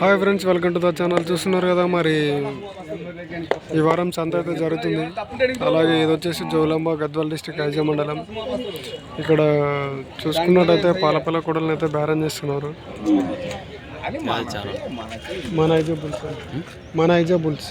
Hi friends welcome to the channel చూస్తున్నారు కదా మరి ఈ వారం సంత అయితే జరుగుతుంది. అలాగే ఇది వచ్చేసి జోలంబ గద్వాల్ డిస్టిక్ ఐజా మండలం. ఇక్కడ చూసుకున్నట్టయితే పాలపల్ల కూడలను అయితే బేరం చేస్తున్నారు. మన ఐజా బుల్స్. మన ఐజా బుల్స్.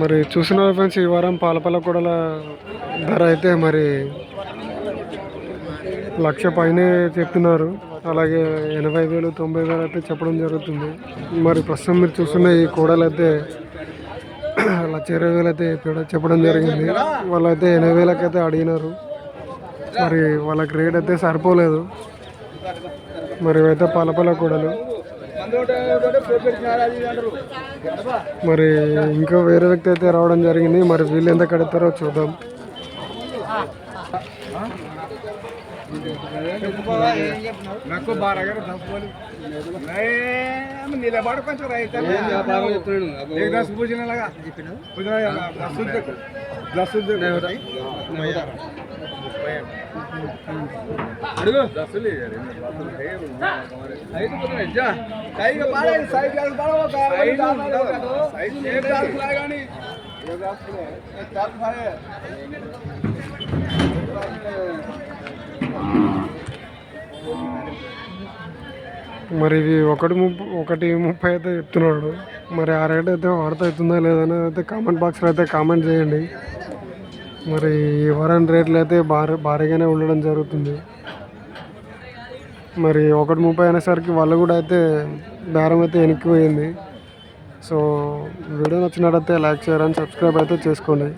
మరి చూస్తున్నారు ఫ్రెండ్స్ ఈ వారం పాలపల్ల కూడల ధర అయితే మరి లక్ష పైనే చెప్తున్నారు. అలాగే ఎనభై వేలు తొంభై వేలు అయితే చెప్పడం జరుగుతుంది. మరి ప్రస్తుతం మీరు చూస్తున్న ఈ కూడలు అయితే లక్ష ఇరవై వేలు అయితే చెప్పడం- చెప్పడం జరిగింది. వాళ్ళైతే ఎనభై వేలకైతే అడిగినారు. మరి వాళ్ళకి రేట్ అయితే సరిపోలేదు. మరి ఇవైతే పలపల కూడలు. మరి ఇంకా వేరే వ్యక్తి అయితే రావడం జరిగింది. మరి వీళ్ళు ఎంత కడతారో చూద్దాం. నాకు బాగా కొంచెం రైతు పూజన అడుగు. మరి ఇవి ఒకటి ముప్పై ఒకటి ముప్పై అయితే చెప్తున్నాడు. మరి ఆ రేట్ అయితే వాడతా అవుతుందా లేదని అయితే కామెంట్ బాక్స్లో అయితే కామెంట్ చేయండి. మరి ఈ రేట్లు అయితే భారీ భారీగానే ఉండడం జరుగుతుంది. మరి ఒకటి ముప్పై అనేసరికి వాళ్ళు కూడా అయితే బేరం అయితే వెనక్కిపోయింది సో వీడియో నచ్చినట్టయితే లైక్ షేర్ సబ్స్క్రైబ్ అయితే చేసుకోండి.